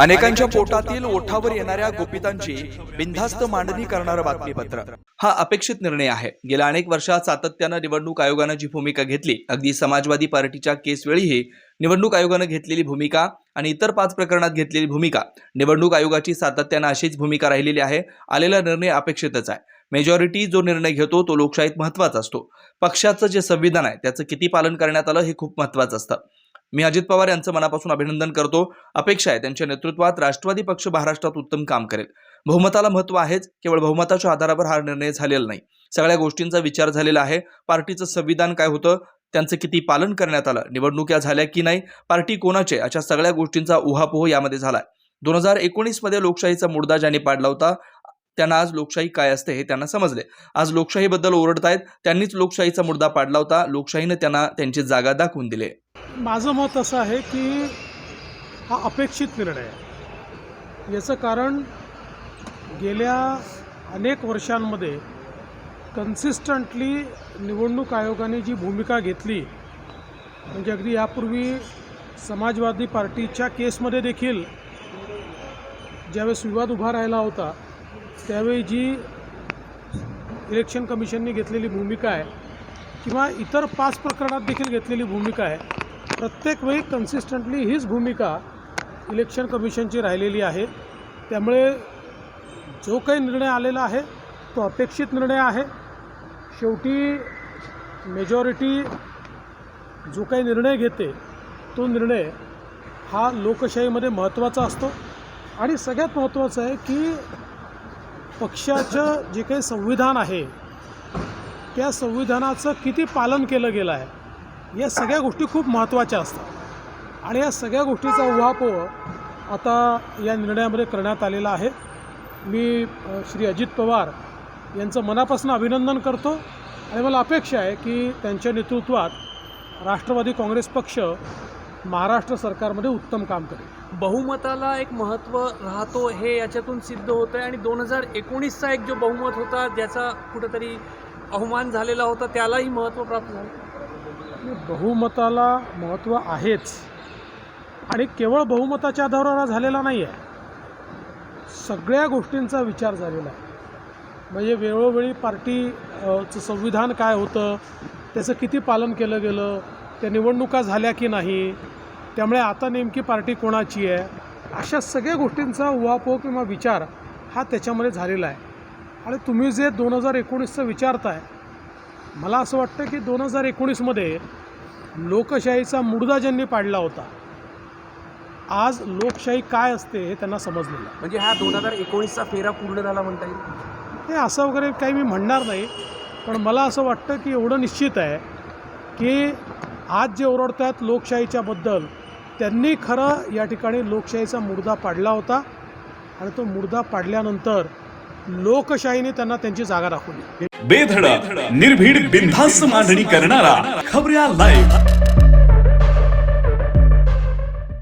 अनेकांच्या पोटातील ओठावर येणाऱ्या गोपितांची बिनधास्त मांडणी करणारं बातमीपत्र. हा अपेक्षित निर्णय आहे. गेल्या अनेक वर्षात सातत्यानं निवडणूक आयोगानं जी भूमिका घेतली अगदी समाजवादी पार्टीच्या केसवेळीही निवडणूक आयोगानं घेतलेली भूमिका आणि इतर पाच प्रकरणात घेतलेली भूमिका निवडणूक आयोगाची सातत्यानं अशीच भूमिका राहिलेली आहे आलेला निर्णय अपेक्षितच आहे. मेजॉरिटी जो निर्णय घेतो तो लोकशाहीत महत्त्वाचा असतो. पक्षाचं जे संविधान आहे त्याचं किती पालन करण्यात आलं हे खूप महत्वाचं असतं. मी अजित पवार यांचं मनापासून अभिनंदन करतो. अपेक्षा आहे त्यांच्या नेतृत्वात राष्ट्रवादी पक्ष महाराष्ट्रात उत्तम काम करेल. बहुमताला महत्त्व आहेच केवळ बहुमताच्या आधारावर हा निर्णय झालेला नाही. सगळ्या गोष्टींचा विचार झालेला आहे. पार्टीचं संविधान काय होतं? त्यांचं किती पालन करण्यात आलं? निवडणुका झाल्या की नाही? पार्टी कोणाचे अशा सगळ्या गोष्टींचा उहापोह यामध्ये झालाय. दोन हजार एकोणीसमध्ये लोकशाहीचा मुडदा ज्यांनी पाडला होता त्यांना आज लोकशाही काय असते हे त्यांना समजले. आज लोकशाहीबद्दल ओरडतायत त्यांनीच लोकशाहीचा मुद्दा पाडला होता. लोकशाहीने त्यांना त्यांची जागा दाखवून दिली माझं मत असं आहे की हा अपेक्षित निर्णय आहे. याचं कारण गेल्या अनेक वर्षांमध्ये कन्सिस्टंटली निवडणूक आयोगाने जी भूमिका घेतली म्हणजे अगदी यापूर्वी समाजवादी पार्टीच्या केसमध्ये देखील ज्यावेळेस विवाद उभा राहिला होता त्यावेळी जी इलेक्शन कमिशनने घेतलेली भूमिका आहे किंवा इतर पाच प्रकरणात देखील घेतलेली भूमिका आहे प्रत्येक वेळी कन्सिस्टंटली हीच भूमिका इलेक्शन कमिशनची राहिलेली आहे. त्यामुळे जो काही निर्णय आलेला आहे तो अपेक्षित निर्णय आहे. शेवटी मेजॉरिटी जो काही निर्णय घेते तो निर्णय हा लोकशाहीमध्ये महत्त्वाचा असतो. आणि सगळ्यात महत्त्वाचं आहे की पक्षाचं जे काही संविधान आहे त्या संविधानाचं किती पालन केलं गेलं आहे. या सगळ्या गोष्टी खूप महत्त्वाच्या असतात. आणि या सगळ्या गोष्टीचा उहापोह आता या निर्णयामध्ये करण्यात आलेला आहे. मी श्री अजित पवार यांचं मनापासून अभिनंदन करतो. आणि मला अपेक्षा आहे की त्यांच्या नेतृत्वात राष्ट्रवादी काँग्रेस पक्ष महाराष्ट्र सरकारमध्ये उत्तम काम करेल. बहुमताला एक महत्त्व राहतो हे याच्यातून सिद्ध होतं आहे. आणि दोन हजार एकोणीसचा एक जो बहुमत होता ज्याचा कुठंतरी अवमान झालेला होता त्यालाही महत्त्व प्राप्त झालं. बहुमताला महत्त्व आहेच. आणि केवळ बहुमताच्या आधारावर झालेला नाही आहे सगळ्या गोष्टींचा विचार झालेला आहे. म्हणजे वेळोवेळी पार्टीचं संविधान काय होतं त्याचं किती पालन केलं गेलं त्या निवडणुका झाल्या की नाही त्यामुळे आता नेमकी पार्टी कोणाची आहे अशा सगळ्या गोष्टींचा उहापोह किंवा विचार हा त्याच्यामध्ये झालेला आहे. आणि तुम्ही जे दोन हजार एकोणीसचं विचारताय मला असं वाटतं की दोन हजार एकोणीसमध्ये लोकशाहीचा मुडदा ज्यांनी पाडला होता आज लोकशाही काय असते हे त्यांना समजलेलं म्हणजे हा दोन हजार एकोणीसचा फेरा पूर्ण झाला म्हणता येईल? हे असं वगैरे काही मी म्हणणार नाही पण मला असं वाटतं की एवढं निश्चित आहे की आज जे ओरडत आहेत लोकशाहीच्या बद्दल त्यांनी खरं या ठिकाणी लोकशाहीचा मुडदा पाडला होता. आणि तो मुडदा पाडल्यानंतर लोकशाहीने त्यांना त्यांची जागा दाखवली बेधडक निर्भीड बिनधास्त मांडणी करणारा खबऱ्या लाईव्ह